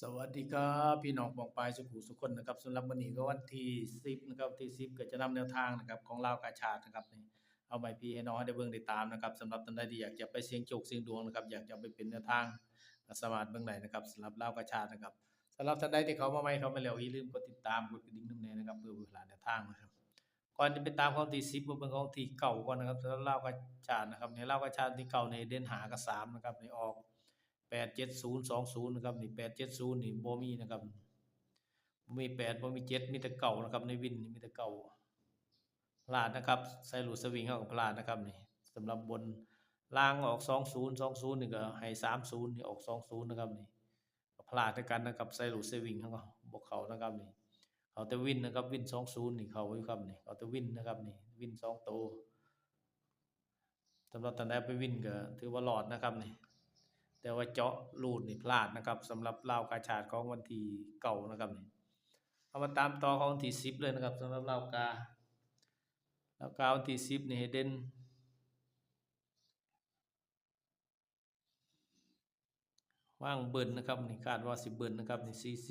สวัสดีครับพี่น้องปองปายสุขุสุขคนนะครับสำหรับวันนี้ก็วันที่10นะครับที่10ก็จะนำแนวทางนะครับของลาวกาชาตนะครับนี่เอาไปพี่ให้น้องได้เบิ่งได้ตามนะครับสำหรับท่านใดที่อยากจะไปเสี่ยงโชคเสี่ยงดวงนะครับอยากจะไปเป็นแนวทางสมารถเบิ่งได้นะครับสำหรับลาวกาชาตนะครับสำหรับท่านใดที่เขามาใหม่เขามาแล้วอย่าลืมกดติดตามกดกระดิ่งนำแน่นะครับเพื่อบ่พลาดแนวทางนะครับก่อนจะไปตามของที่10มาเบิ่งของที่เก่าก่อนนะครับสำหรับลาวกาชาตนะครับในลาวกาชาติที่เก่าในเด่นหากับ3นะครับในออก แปดเจ็ดศูนย์สองศูนย์นะครับนี่แปดเจ็ดศูนย์นี่บ่มีนะครับบ่มีแปดบ่มีเจ็ดมีแต่เก่านะครับ ในวินนี่มีแต่เก่าพลาดนะครับใส่หลุดสวิงเข้ากับพลาดนะครับนี่สำหรับบนล่างออกสองศูนย์สองศูนย์นี่ก็ให้สามศูนย์นี่ออกสองศูนย์นะครับนี่พลาดด้วยกันนะครับใส่หลุดสวิงเข้าก็บ่เขานะครับนี่เอาแต่วินนะครับวินสองศูนย์นี่เขาอยู่ครับนี่เอาแต่วินนะครับนี่วินสองโตวสำหรับท่านใดไปวินก็ถือว่าหลอดนะครับนี่ แต่ว่าเจาะรูดนี่พลาดนะครับสำหรับลาวกาชาติของวันที่เก่านะครับนี่เอามาตามต่อของวันที่10เลยนะครับสำหรับลาวกาลาวกาวันที่10นี่ให้เด่นว่างเบิ่นนะครับนี่คาดว่าสิบเบิ่นนะครับนี่ CC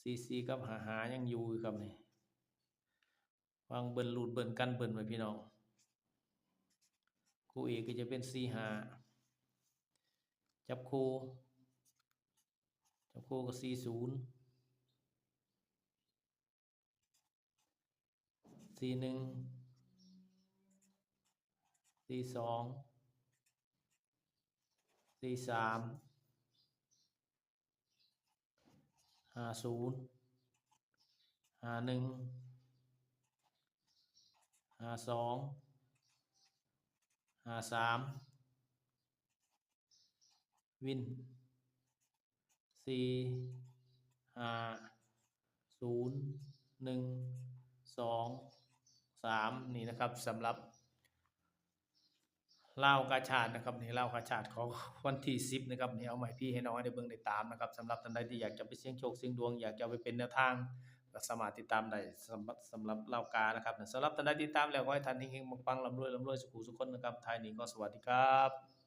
CC กับหาหายังอยู่ครับนี่วางเบิ่นรูดเบิ่นกันเบิ่นไว้พี่น้องคู่เอกก็จะเป็น C หา จับคู่ จับคู่ก็สี่ศูนย์สี่หนึ่งสี่สองสี่สามห้าศูนย์ห้าหนึ่งห้าสองห้าสาม วินสี่ห้าศูนย์หนึ่งสองสามนี่นะครับสำหรับเล่ากาชาตินะครับนี่เล่ากาชาติของวันที่สิบนะครับนี่เอาใหม่พี่ให้น้องให้ได้เบิ่งได้ตามนะครับสำหรับท่านใดที่อยากจะไปเสี่ยงโชคเสี่ยงดวงอยากจะไปเป็นแนวทางก็สามารถติดตามได้สำหรับสำหรับเล่ากานะครับสำหรับท่านใดติดตามแล้วขอให้ท่านเฮงๆปังๆร่ำรวยร่ำรวยสุขุสุขคนนะครับท้ายนี้ก็สวัสดีครับ